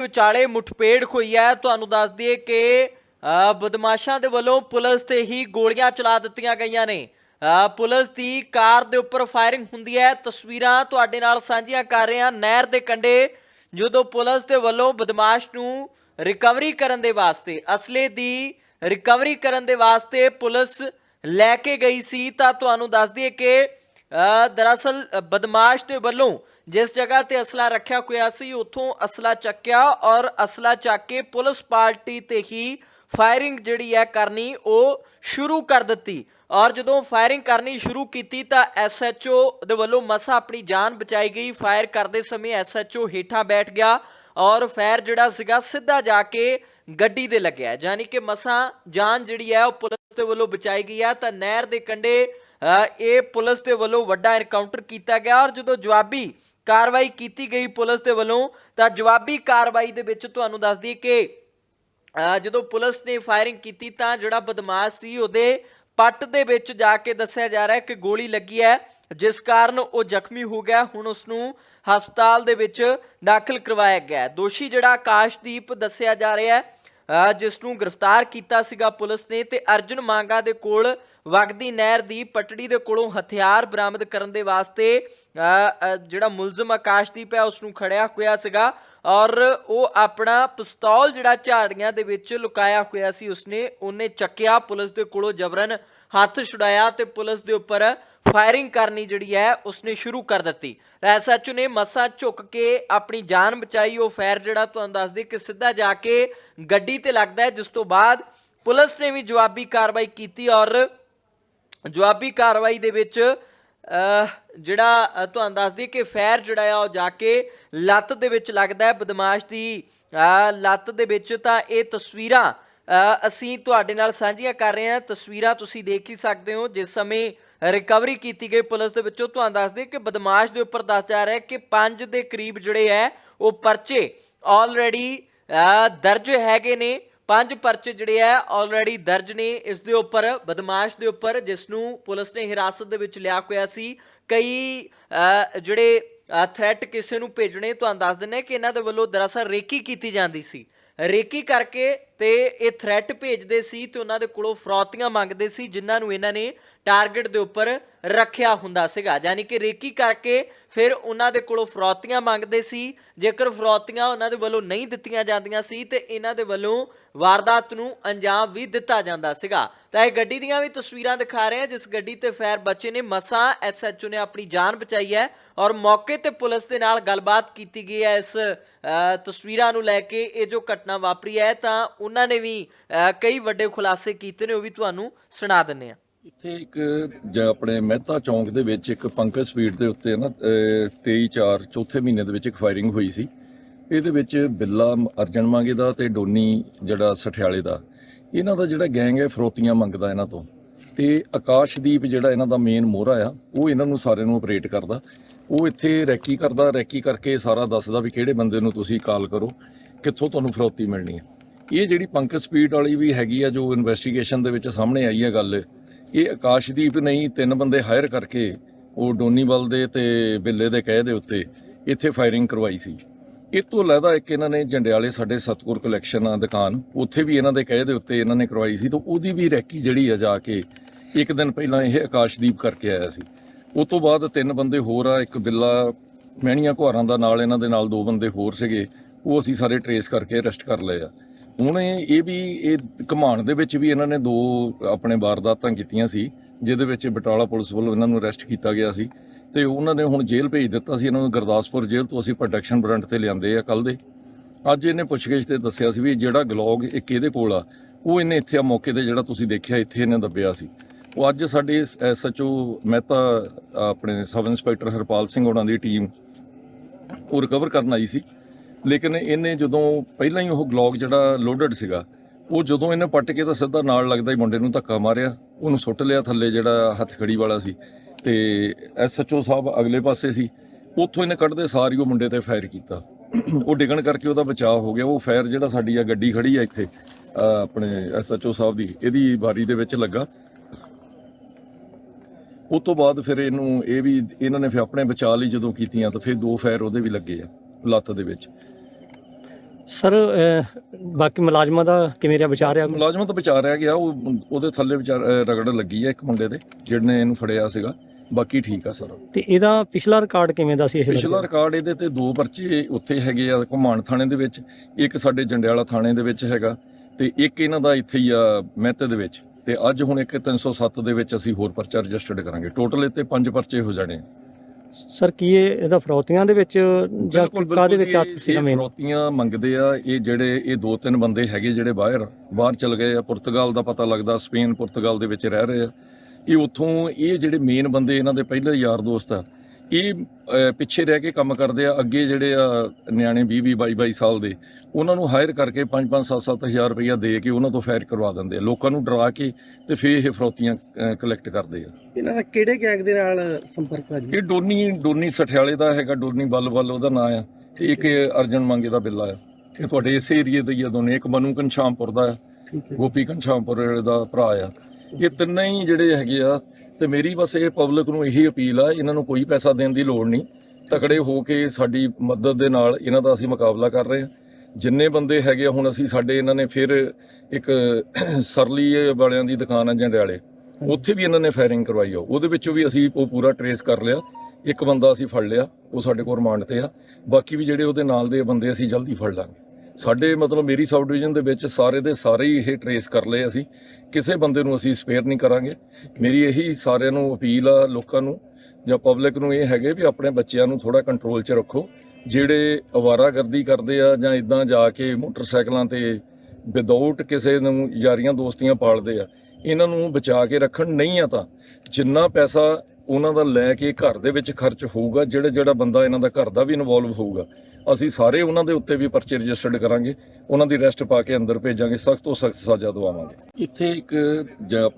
ਵਿਚਾਲੇ ਮੁਠਭੇੜ ਹੋਈ ਹੈ। ਤੁਹਾਨੂੰ ਦੱਸ ਦਈਏ ਕਿ ਬਦਮਾਸ਼ਾਂ ਦੇ ਵੱਲੋਂ ਪੁਲਿਸ ਤੇ ਹੀ ਗੋਲੀਆਂ ਚਲਾ ਦਿੱਤੀਆਂ ਗਈਆਂ ਨੇ। ਪੁਲਿਸ ਦੀ ਕਾਰ ਦੇ ਉੱਪਰ ਫਾਇਰਿੰਗ ਹੁੰਦੀ ਹੈ। ਤਸਵੀਰਾਂ ਤੁਹਾਡੇ ਨਾਲ ਸਾਂਝੀਆਂ ਕਰ ਰਹੇ ਹਾਂ ਨਹਿਰ ਦੇ ਕੰਢੇ ਜਦੋਂ ਪੁਲਿਸ ਦੇ ਵੱਲੋਂ ਬਦਮਾਸ਼ ਨੂੰ ਰਿਕਵਰੀ ਕਰਨ ਦੇ ਵਾਸਤੇ ਅਸਲੇ ਦੀ ਰਿਕਵਰੀ ਕਰਨ ਦੇ ਵਾਸਤੇ ਪੁਲਿਸ ਲੈ ਕੇ ਗਈ ਸੀ। ਤਾਂ ਤੁਹਾਨੂੰ ਦੱਸ ਦਈਏ ਕਿ ਅ, ਦਰਅਸਲ ਬਦਮਾਸ਼ ਦੇ ਵੱਲੋਂ ਜਿਸ ਜਗ੍ਹਾ ਤੇ ਅਸਲਾ ਰੱਖਿਆ ਹੋਇਆ ਸੀ, ਉੱਥੋਂ ਅਸਲਾ ਚੱਕਿਆ ਔਰ ਅਸਲਾ ਚੱਕ ਕੇ ਪੁਲਿਸ ਪਾਰਟੀ ਤੇ ਹੀ ਫਾਇਰਿੰਗ ਜਿਹੜੀ ਹੈ ਕਰਨੀ, ਉਹ ਸ਼ੁਰੂ ਕਰ ਦਿੱਤੀ। ਔਰ ਜਦੋਂ ਫਾਇਰਿੰਗ ਕਰਨੀ ਸ਼ੁਰੂ ਕੀਤੀ, ਤਾਂ ਐਸਐਚਓ ਦੇ ਵੱਲੋਂ ਮਸਾ ਆਪਣੀ ਜਾਨ ਬਚਾਈ ਗਈ। ਫਾਇਰ ਕਰਦੇ ਸਮੇਂ ਐਸਐਚਓ ਹੇਠਾਂ ਬੈਠ ਗਿਆ ਔਰ ਫਾਇਰ ਜਿਹੜਾ ਸੀਗਾ, ਸਿੱਧਾ ਜਾ ਕੇ ਗੱਡੀ ਦੇ ਲੱਗਿਆ। ਯਾਨੀ ਕਿ ਮਸਾ ਜਾਨ ਜਿਹੜੀ ਹੈ, ਉਹ ਪੁਲਿਸ ਦੇ ਵੱਲੋਂ ਬਚਾਈ ਗਈ ਆ ਤਾਂ ਨਹਿਰ ਦੇ ਕੰਢੇ ਇਹ ਪੁਲਿਸ ਦੇ ਵੱਲੋਂ ਵੱਡਾ ਐਨਕਾਊਂਟਰ ਕੀਤਾ ਗਿਆ ਔਰ ਜਦੋਂ ਜਵਾਬੀ ਕਾਰਵਾਈ ਕੀਤੀ ਗਈ ਪੁਲਿਸ ਦੇ ਵੱਲੋਂ, ਤਾਂ ਜਵਾਬੀ ਕਾਰਵਾਈ ਦੇ ਵਿੱਚ ਤੁਹਾਨੂੰ ਦੱਸ ਦਈਏ ਕਿ ਜਦੋਂ ਪੁਲਿਸ ਨੇ ਫਾਇਰਿੰਗ ਕੀਤੀ ਤਾਂ ਜਿਹੜਾ ਬਦਮਾਸ਼ ਸੀ ਉਹਦੇ ਪੱਟ ਦੇ ਵਿੱਚ ਜਾ ਕੇ ਦੱਸਿਆ ਜਾ ਰਿਹਾ ਹੈ ਕਿ ਗੋਲੀ ਲੱਗੀ ਹੈ, ਜਿਸ ਕਾਰਨ ਉਹ ਜ਼ਖਮੀ ਹੋ ਗਿਆ, ਹੁਣ ਉਸ ਨੂੰ ਹਸਪਤਾਲ ਦੇ ਵਿੱਚ ਦਾਖਲ ਕਰਵਾਇਆ ਗਿਆ ਦੋਸ਼ੀ ਜਿਹੜਾ ਆਕਾਸ਼ਦੀਪ ਦੱਸਿਆ ਜਾ ਰਿਹਾ ਹੈ ਜਿਸ ਨੂੰ ਗ੍ਰਿਫਤਾਰ ਕੀਤਾ ਸੀਗਾ ਪੁਲਿਸ ਨੇ ਤੇ ਅਰਜੁਨ ਮਾਂਗਾ ਦੇ ਕੋਲ ਵਗਦੀ ਨਹਿਰ ਦੀ ਪਟੜੀ ਦੇ ਕੋਲੋਂ ਹਥਿਆਰ ਬਰਾਮਦ ਕਰਨ ਦੇ ਵਾਸਤੇ ਜਿਹੜਾ ਮੁਲਜ਼ਮ ਆਕਾਸ਼ਦੀਪ ਹੈ ਉਸ ਨੂੰ ਖੜਿਆ ਹੋਇਆ ਸੀਗਾ ਔਰ ਉਹ ਆਪਣਾ ਪਿਸਤੌਲ ਜਿਹੜਾ ਝਾੜੀਆਂ ਦੇ ਵਿੱਚ ਲੁਕਾਇਆ ਹੋਇਆ ਸੀ, ਉਸਨੇ, ਉਹਨੇ ਚੱਕਿਆ, ਪੁਲਿਸ ਦੇ ਕੋਲੋਂ ਜਬਰਨ ਹੱਥ ਛੁਡਾਇਆ ਤੇ ਪੁਲਿਸ ਦੇ ਉੱਪਰ ਫਾਇਰਿੰਗ ਕਰਨੀ ਜਿਹੜੀ ਹੈ, ਉਸਨੇ ਸ਼ੁਰੂ ਕਰ ਦਿੱਤੀ। ਐਸਐਚਓ ਨੇ ਮਸਾ ਝੁੱਕ ਕੇ ਆਪਣੀ ਜਾਨ ਬਚਾਈ। ਉਹ ਫਾਇਰ ਜਿਹੜਾ ਤੁਹਾਨੂੰ ਦੱਸ ਦੇ ਕਿ ਸਿੱਧਾ ਜਾ ਕੇ ਗੱਡੀ ਤੇ ਲੱਗਦਾ ਹੈ, ਜਿਸ ਤੋਂ ਬਾਅਦ ਪੁਲਿਸ ਨੇ ਵੀ ਜਵਾਬੀ ਕਾਰਵਾਈ ਕੀਤੀ ਔਰ ਜਵਾਬੀ ਕਾਰਵਾਈ ਦੇ ਵਿੱਚ ਜਿਹੜਾ ਤੁਹਾਨੂੰ ਦੱਸ ਦਈਏ ਕਿ ਫੈਰ ਜਿਹੜਾ ਆ, ਉਹ ਜਾ ਕੇ ਲੱਤ ਦੇ ਵਿੱਚ ਲੱਗਦਾ ਹੈ, ਬਦਮਾਸ਼ ਦੀ ਲੱਤ ਦੇ ਵਿੱਚ ਤਾਂ ਇਹ ਤਸਵੀਰਾਂ ਅਸੀਂ ਤੁਹਾਡੇ ਨਾਲ ਸਾਂਝੀਆਂ ਕਰ ਰਹੇ ਹਾਂ। ਤਸਵੀਰਾਂ ਤੁਸੀਂ ਦੇਖ ਹੀ ਸਕਦੇ ਹੋ। ਜਿਸ ਸਮੇਂ ਰਿਕਵਰੀ ਕੀਤੀ ਗਈ ਪੁਲਿਸ ਦੇ ਵਿੱਚੋਂ, ਤੁਹਾਨੂੰ ਦੱਸ ਦਈਏ ਕਿ ਬਦਮਾਸ਼ ਦੇ ਉੱਪਰ ਦੱਸ ਜਾ ਰਿਹਾ ਕਿ 5 ਦੇ ਕਰੀਬ ਜਿਹੜੇ ਹੈ, ਉਹ ਪਰਚੇ ਆਲਰੇਡੀ ਦਰਜ ਹੈਗੇ ਨੇ। ਪੰਜ ਪਰਚੇ ਜਿਹੜੇ ਆ ਆਲਰੇਡੀ ਦਰਜ ਨੇ। ਇਸ ਦੇ ਉੱਪਰ, ਬਦਮਾਸ਼ ਦੇ ਉੱਪਰ, ਜਿਸ ਨੂੰ ਪੁਲਿਸ ਨੇ ਹਿਰਾਸਤ ਦੇ ਵਿੱਚ ਲਿਆ ਹੋਇਆ ਸੀ। ਕਈ ਜਿਹੜੇ ਥ੍ਰੈਟ ਕਿਸੇ ਨੂੰ ਭੇਜਣੇ, ਤੁਹਾਨੂੰ ਦੱਸ ਦਿੰਨੇ ਕਿ ਇਹਨਾਂ ਦੇ ਵੱਲੋਂ ਦਰਅਸਲ ਰੇਕੀ ਕੀਤੀ ਜਾਂਦੀ ਸੀ। ਰੇਕੀ ਕਰਕੇ ਤੇ ਇਹ ਥ੍ਰੈਟ ਭੇਜਦੇ ਸੀ ਤੇ ਉਹਨਾਂ ਦੇ ਕੋਲੋਂ ਫਰੌਤੀਆਂ ਮੰਗਦੇ ਸੀ, ਜਿਨ੍ਹਾਂ ਨੂੰ ਇਹਨਾਂ ਨੇ ਟਾਰਗੇਟ ਦੇ ਉੱਪਰ ਰੱਖਿਆ ਹੁੰਦਾ ਸੀਗਾ। ਯਾਨੀ ਕਿ ਰੇਕੀ ਕਰਕੇ ਫਿਰ ਉਹਨਾਂ ਦੇ ਕੋਲੋਂ ਫਰੌਤੀਆਂ ਮੰਗਦੇ ਸੀ। ਜੇਕਰ ਫਰੌਤੀਆਂ ਉਹਨਾਂ ਦੇ ਵੱਲੋਂ ਨਹੀਂ ਦਿੱਤੀਆਂ ਜਾਂਦੀਆਂ ਸੀ, ਤੇ ਇਹਨਾਂ ਦੇ ਵੱਲੋਂ ਵਾਰਦਾਤ ਨੂੰ ਅੰਜਾਮ ਵੀ ਦਿੱਤਾ ਜਾਂਦਾ ਸੀਗਾ। ਤਾਂ ਇਹ ਗੱਡੀ ਦੀਆਂ ਵੀ ਤਸਵੀਰਾਂ ਦਿਖਾ ਰਹੇ ਹਾਂ, ਜਿਸ ਗੱਡੀ ਤੇ ਫੈਰ ਬੱਚੇ ਨੇ ਮਸਾ ਐਸਐਚਓ ਨੇ ਆਪਣੀ ਜਾਨ ਬਚਾਈ ਹੈ ਔਰ ਮੌਕੇ ਤੇ ਪੁਲਿਸ ਦੇ ਨਾਲ ਗੱਲਬਾਤ ਕੀਤੀ ਗਈ ਹੈ। ਇਸ ਤਸਵੀਰਾਂ ਨੂੰ ਲੈ ਕੇ ਇਹ ਜੋ ਘਟਨਾ ਵਾਪਰੀ ਹੈ, ਤਾਂ ਉਹਨਾਂ ਨੇ ਵੀ ਕਈ ਵੱਡੇ ਖੁਲਾਸੇ ਕੀਤੇ ਨੇ, ਉਹ ਵੀ ਤੁਹਾਨੂੰ ਸੁਣਾ ਦਿੰਨੇ ਆ ਇੱਥੇ ਇੱਕ, ਜ ਆਪਣੇ ਮਹਿਤਾ ਚੌਂਕ ਦੇ ਵਿੱਚ ਇੱਕ ਪੰਕਜ ਸਪੀਡ ਦੇ ਉੱਤੇ ਨਾ 23 4 ਚੌਥੇ ਮਹੀਨੇ ਦੇ ਵਿੱਚ ਇੱਕ ਫਾਇਰਿੰਗ ਹੋਈ ਸੀ। ਇਹਦੇ ਵਿੱਚ ਬਿੱਲਾ ਅਰਜਨ ਮੰਗੇ ਦਾ ਤੇ ਡੋਨੀ ਜਿਹੜਾ ਸਠਿਆਲੇ ਦਾ। ਇਹਨਾਂ ਦਾ ਜਿਹੜਾ ਗੈਂਗ ਹੈ, ਫਰੋਤੀਆਂ ਮੰਗਦਾ ਇਹਨਾਂ ਤੋਂ। ਤੇ ਆਕਾਸ਼ਦੀਪ ਜਿਹੜਾ ਇਹਨਾਂ ਦਾ ਮੇਨ ਮੋਹਰਾ ਆ, ਉਹ ਇਹਨਾਂ ਨੂੰ ਸਾਰਿਆਂ ਨੂੰ ਆਪਰੇਟ ਕਰਦਾ। ਉਹ ਇੱਥੇ ਰੈਕੀ ਕਰਦਾ, ਰੈਕੀ ਕਰਕੇ ਸਾਰਾ ਦੱਸਦਾ ਵੀ ਕਿਹੜੇ ਬੰਦੇ ਨੂੰ ਤੁਸੀਂ ਕਾਲ ਕਰੋ, ਕਿੱਥੋਂ ਤੁਹਾਨੂੰ ਫਰੋਤੀ ਮਿਲਣੀ ਹੈ। ਇਹ ਜਿਹੜੀ ਪੰਕਜ ਸਪੀਡ ਵਾਲੀ ਵੀ ਹੈਗੀ ਆ, ਜੋ ਇਨਵੈਸਟੀਗੇਸ਼ਨ ਦੇ ਵਿੱਚ ਸਾਹਮਣੇ ਆਈ ਹੈ ਗੱਲ ਇਹ ਆਕਾਸ਼ਦੀਪ ਨਹੀਂ, ਤਿੰਨ ਬੰਦੇ ਹਾਇਰ ਕਰਕੇ ਉਹ ਡੋਨੀਵਲ ਦੇ ਤੇ ਬਿੱਲੇ ਦੇ ਕਹਿ ਦੇ ਉੱਤੇ ਇੱਥੇ ਫਾਇਰਿੰਗ ਕਰਵਾਈ ਸੀ। ਇਹ ਤੋਂ ਇਲਾਵਾ ਇੱਕ ਇਹਨਾਂ ਨੇ ਜੰਡਿਆਲੇ ਸਾਡੇ ਸਤਗੁਰ ਕਲੈਕਸ਼ਨ ਆ ਦੁਕਾਨ, ਉੱਥੇ ਵੀ ਇਹਨਾਂ ਦੇ ਕਹਿ ਦੇ ਉੱਤੇ ਇਹਨਾਂ ਨੇ ਕਰਵਾਈ ਸੀ ਤਾਂ ਉਹਦੀ ਵੀ ਰੈਕੀ ਜਿਹੜੀ ਆ ਜਾ ਕੇ ਇੱਕ ਦਿਨ ਪਹਿਲਾਂ ਇਹ ਆਕਾਸ਼ਦੀਪ ਕਰਕੇ ਆਇਆ ਸੀ। ਉਸ ਤੋਂ ਬਾਅਦ ਤਿੰਨ ਬੰਦੇ ਹੋਰ ਆ, ਇੱਕ ਬਿੱਲਾ, ਮਹਿਣੀਆਂ ਘੁਆਰਾਂ ਦਾ ਨਾਲ ਇਹਨਾਂ ਦੇ ਨਾਲ ਦੋ ਬੰਦੇ ਹੋਰ ਸੀਗੇ, ਉਹ ਅਸੀਂ ਸਾਰੇ ਟਰੇਸ ਕਰਕੇ ਅਰੈਸਟ ਕਰ ਲਏ ਆ। ਹੁਣ ਇਹ ਵੀ, ਇਹ ਘਮਾਣ ਦੇ ਵਿੱਚ ਵੀ ਇਹਨਾਂ ਨੇ ਦੋ ਆਪਣੇ ਵਾਰਦਾਤਾਂ ਕੀਤੀਆਂ ਸੀ, ਜਿਹਦੇ ਵਿੱਚ ਬਟਾਲਾ ਪੁਲਿਸ ਵੱਲੋਂ ਇਹਨਾਂ ਨੂੰ ਅਰੈਸਟ ਕੀਤਾ ਗਿਆ ਸੀ। ਤੇ ਉਹਨਾਂ ਨੇ ਹੁਣ ਜੇਲ੍ਹ ਭੇਜ ਦਿੱਤਾ ਸੀ, ਇਹਨਾਂ ਨੂੰ ਗੁਰਦਾਸਪੁਰ ਜੇਲ੍ਹ ਤੋਂ ਅਸੀਂ ਪ੍ਰੋਟੈਕਸ਼ਨ ਵਾਰੰਟ ਤੇ ਲਿਆਂਦੇ ਆ ਕੱਲ ਦੇ। ਅੱਜ ਇਹਨੇ ਪੁੱਛਗਿੱਛ ਤੇ ਦੱਸਿਆ ਸੀ ਵੀ ਜਿਹੜਾ ਗਲੋਗ ਇੱਕ ਇਹਦੇ ਕੋਲ ਆ, ਉਹ ਇਹਨੇ ਇੱਥੇ ਆ ਮੌਕੇ ਤੇ ਜਿਹੜਾ ਤੁਸੀਂ ਦੇਖਿਆ, ਇੱਥੇ ਇਹਨੇ ਦੱਬਿਆ ਸੀ। ਉਹ ਅੱਜ ਸਾਡੇ ਐਸਐਚਓ ਮਹਿਤਾ, ਆਪਣੇ ਸਬ ਇੰਸਪੈਕਟਰ ਹਰਪਾਲ ਸਿੰਘ ਉਹਨਾਂ ਦੀ ਟੀਮ ਉਹ ਰਿਕਵਰ ਕਰਨ ਆਈ ਸੀ। ਲੇਕਿਨ ਇਹਨੇ ਜਦੋਂ ਪਹਿਲਾਂ ਹੀ ਉਹ ਗਲੌਗ ਜਿਹੜਾ ਲੋਡਡ ਸੀਗਾ, ਉਹ ਜਦੋਂ ਇਹਨੇ ਪੱਟ ਕੇ ਤਾਂ ਸਿੱਧਾ ਨਾਲ ਲੱਗਦਾ ਹੀ ਮੁੰਡੇ ਨੂੰ ਧੱਕਾ ਮਾਰਿਆ, ਉਹਨੂੰ ਸੁੱਟ ਲਿਆ ਥੱਲੇ ਜਿਹੜਾ ਹੱਥਖੜੀ ਵਾਲਾ ਸੀ। ਤੇ ਐਸਐਚਓ ਸਾਹਿਬ ਅਗਲੇ ਪਾਸੇ ਸੀ, ਉੱਥੋਂ ਇਹਨੇ ਕੱਢਦੇ ਸਾਰੀ ਉਹ ਮੁੰਡੇ ਤੇ ਫਾਇਰ ਕੀਤਾ। ਉਹ ਡਿੱਗਣ ਕਰਕੇ ਉਹਦਾ ਬਚਾਅ ਹੋ ਗਿਆ। ਉਹ ਫਾਇਰ ਜਿਹੜਾ ਸਾਡੀ ਆ ਗੱਡੀ ਖੜੀ ਆ ਇੱਥੇ ਅਹ ਆਪਣੇ ਐਸਐਚਓ ਸਾਹਿਬ ਦੀ, ਇਹਦੀ ਬਾਰੀ ਦੇ ਵਿੱਚ ਲੱਗਾ। ਉਸ ਤੋਂ ਬਾਅਦ ਫਿਰ ਇਹਨੂੰ, ਇਹ ਵੀ, ਇਹਨਾਂ ਨੇ ਫਿਰ ਆਪਣੇ ਬਚਾਅ ਲਈ ਜਦੋਂ ਕੀਤੀਆਂ ਤਾਂ ਫਿਰ ਦੋ ਫਾਇਰ ਉਹਦੇ ਵੀ ਲੱਗੇ ਆ। ਲੱਤ ਦੇ ਵਿੱਚ। ਸਰ ਬਾਕੀ ਮੁਲਾਜ਼ਮਾਂ ਦਾ ਕਿਵੇਂ ਰਿਹਾ? ਵਿਚਾਰ ਰਿਹਾ ਮੁਲਾਜ਼ਮਾਂ ਤੋਂ ਬਚਾ ਰਿਹਾ ਗਿਆ। ਉਹ ਉਹਦੇ ਥੱਲੇ ਵਿਚਾਰ ਰਗੜ ਲੱਗੀ ਹੈ ਇੱਕ ਮੁੰਡੇ ਦੇ ਜਿਹਨੇ ਇਹਨੂੰ ਫੜਿਆ ਸੀਗਾ। ਬਾਕੀ ਠੀਕ ਆ ਸਰ। ਤੇ ਇਹਦਾ ਪਿਛਲਾ ਰਿਕਾਰਡ ਕਿਵੇਂ ਦਾ ਸੀ ਪਿਛਲਾ ਰਿਕਾਰਡ ਇਹਦੇ ਤੇ ਦੋ ਪਰਚੇ ਉੱਥੇ ਹੈਗੇ ਆ ਘੁਮਾਣ ਥਾਣੇ ਦੇ ਵਿੱਚ। ਇੱਕ ਸਾਡੇ ਜੰਡਿਆਲਾ ਥਾਣੇ ਦੇ ਵਿੱਚ ਹੈਗਾ ਤੇ ਇੱਕ ਇਹਨਾਂ ਦਾ ਇੱਥੇ ਹੀ ਆ ਮਹਿਤੇ ਦੇ ਵਿੱਚ। ਤੇ ਅੱਜ ਹੁਣ ਇੱਕ 307 ਦੇ ਵਿੱਚ ਅਸੀਂ ਹੋਰ ਪਰਚਾ ਰਜਿਸਟਰਡ ਕਰਾਂਗੇ। ਟੋਟਲ ਇੱਥੇ ਪੰਜ ਪਰਚੇ ਹੋ ਜਾਣੇ ਸਰ ਕੀ ਇਹ ਇਹਦਾ ਫਰੌਤੀਆਂ ਦੇ ਵਿੱਚ ਜਾਂ ਕਾਦੇ ਵਿੱਚ ਇਹ- ਸੀਗਾ ਮੇਨ ਫਰੌਤੀਆਂ ਮੰਗਦੇ ਆ ਇਹ ਜਿਹੜੇ ਇਹ ਦੋ ਤਿੰਨ ਬੰਦੇ ਹੈਗੇ ਜਿਹੜੇ ਬਾਹਰ ਬਾਹਰ ਚਲ ਗਏ ਆ ਪੁਰਤਗਾਲ ਦਾ ਪਤਾ ਲੱਗਦਾ ਸਪੇਨ ਪੁਰਤਗਾਲ ਦੇ ਵਿੱਚ ਰਹਿ ਰਹੇ ਆ। ਇਹ ਉੱਥੋਂ ਇਹ ਜਿਹੜੇ ਮੇਨ ਬੰਦੇ ਇਹਨਾਂ ਦੇ ਪਹਿਲੇ ਯਾਰ ਦੋਸਤ ਆ ਇਹ ਪਿੱਛੇ ਰਹਿ ਕੇ ਕੰਮ ਕਰਦੇ ਆ ਅੱਗੇ ਜਿਹੜੇ ਆ ਨਿਆਣੇ 20 20 22 22 ਸਾਲ ਦੇ ਉਹਨਾਂ ਨੂੰ ਹਾਇਰ ਕਰਕੇ 5 5 7 7 ਹਜ਼ਾਰ ਰੁਪਇਆ ਦੇ ਕੇ ਉਹਨਾਂ ਤੋਂ ਫਾਇਰ ਕਰਵਾ ਦਿੰਦੇ ਆ। ਲੋਕਾਂ ਨੂੰ ਡਰਾ ਕੇ ਤੇ ਫਿਰ ਇਹ ਫਰੌਤੀਆਂ ਕਲੈਕਟ ਕਰਦੇ ਆ। ਇਹਨਾਂ ਦਾ ਕਿਹੜੇ ਗੈਂਗ ਦੇ ਨਾਲ ਸੰਪਰਕ ਹੈ ਜੀ? ਇਹ ਡੋਨੀ ਡੋਨੀ ਸਠਿਆਲੇ ਦਾ ਹੈਗਾ ਡੋਨੀ ਬੱਲ ਬੱਲ ਉਹਦਾ ਨਾਂ ਆ ਤੇ ਇੱਕ ਅਰਜਨ ਮੰਗੇ ਦਾ ਬਿੱਲਾ ਆ। ਇਹ ਤੁਹਾਡੇ ਇਸੇ ਏਰੀਏ ਦੇ ਹੀ ਆ ਦੋਨੇ ਇੱਕ ਮਨੂ ਘਨਸ਼ਾਮਪੁਰ ਦਾ ਗੋਪੀ ਘਨਸ਼ਾਮਪੁਰ ਦਾ ਭਰਾ ਆ। ਇਹ ਤਿੰਨੇ ਹੀ ਜਿਹੜੇ ਹੈਗੇ ਆ ਤੇ ਮੇਰੀ ਬਸ ਇਹ ਪਬਲਿਕ ਨੂੰ ਇਹੀ ਅਪੀਲ ਆ ਇਹਨਾਂ ਨੂੰ ਕੋਈ ਪੈਸਾ ਦੇਣ ਦੀ ਲੋੜ ਨਹੀਂ। ਤਕੜੇ ਹੋ ਕੇ ਸਾਡੀ ਮਦਦ ਦੇ ਨਾਲ ਇਹਨਾਂ ਦਾ ਅਸੀਂ ਮੁਕਾਬਲਾ ਕਰ ਰਹੇ ਹਾਂ। ਜਿੰਨੇ ਬੰਦੇ ਹੈਗੇ ਆ, ਹੁਣ ਅਸੀਂ ਸਾਡੇ ਇਹਨਾਂ ਨੇ ਫਿਰ ਇੱਕ ਸਰਲੀ ਵਾਲਿਆਂ ਦੀ ਦੁਕਾਨ ਆ ਜੰਡਿਆਲੇ ਉੱਥੇ ਵੀ ਇਹਨਾਂ ਨੇ ਫਾਇਰਿੰਗ ਕਰਵਾਈ ਆ। ਉਹਦੇ ਵਿੱਚੋਂ ਵੀ ਅਸੀਂ ਉਹ ਪੂਰਾ ਟਰੇਸ ਕਰ ਲਿਆ। ਇੱਕ ਬੰਦਾ ਅਸੀਂ ਫੜ ਲਿਆ ਉਹ ਸਾਡੇ ਕੋਲ ਰਿਮਾਂਡ ਤੇ ਆ। ਬਾਕੀ ਵੀ ਜਿਹੜੇ ਉਹਦੇ ਨਾਲ ਦੇ ਬੰਦੇ ਅਸੀਂ ਜਲਦੀ ਫੜ ਲਾਂਗੇ। ਸਾਡੇ ਮਤਲਬ ਮੇਰੀ ਸਬ ਡਿਵੀਜ਼ਨ ਦੇ ਵਿੱਚ ਸਾਰੇ ਦੇ ਸਾਰੇ ਹੀ ਇਹ ਟਰੇਸ ਕਰ ਲਏ ਅਸੀਂ। ਕਿਸੇ ਬੰਦੇ ਨੂੰ ਅਸੀਂ ਸਪੇਅਰ ਨਹੀਂ ਕਰਾਂਗੇ। ਮੇਰੀ ਇਹੀ ਸਾਰਿਆਂ ਨੂੰ ਅਪੀਲ ਆ ਲੋਕਾਂ ਨੂੰ ਜਾਂ ਪਬਲਿਕ ਨੂੰ ਇਹ ਹੈਗੇ ਵੀ ਆਪਣੇ ਬੱਚਿਆਂ ਨੂੰ ਥੋੜਾ ਕੰਟਰੋਲ 'ਚ ਰੱਖੋ। ਜਿਹੜੇ ਅਵਾਰਾਗਰਦੀ ਕਰਦੇ ਆ ਜਾਂ ਇਦਾਂ ਜਾ ਕੇ ਮੋਟਰਸਾਈਕਲਾਂ ਤੇ ਵਿਦਆਊਟ ਕਿਸੇ ਨੂੰ ਯਾਰੀਆਂ ਦੋਸਤੀਆਂ ਪਾਲਦੇ ਆ, ਇਹਨਾਂ ਨੂੰ ਬਚਾ ਕੇ ਰੱਖਣ ਨਹੀਂ ਆ ਤਾਂ ਜਿੰਨਾ ਪੈਸਾ ਉਹਨਾਂ ਦਾ ਲੈ ਕੇ ਘਰ ਦੇ ਵਿੱਚ ਖਰਚ ਹੋਊਗਾ, ਜਿਹੜਾ ਜਿਹੜਾ ਬੰਦਾ ਇਹਨਾਂ ਦਾ ਘਰ ਦਾ ਵੀ ਇਨਵੋਲਵ ਹੋਊਗਾ ਅਸੀਂ ਸਾਰੇ ਉਹਨਾਂ ਦੇ ਉੱਤੇ ਵੀ ਪਰਚੇ ਰਜਿਸਟਰਡ ਕਰਾਂਗੇ, ਉਹਨਾਂ ਦੀ ਅਰੈਸਟ ਪਾ ਕੇ ਅੰਦਰ ਭੇਜਾਂਗੇ, ਸਖਤ ਤੋਂ ਸਖਤ ਸਜ਼ਾ ਦਵਾਵਾਂਗੇ। ਇੱਥੇ ਇੱਕ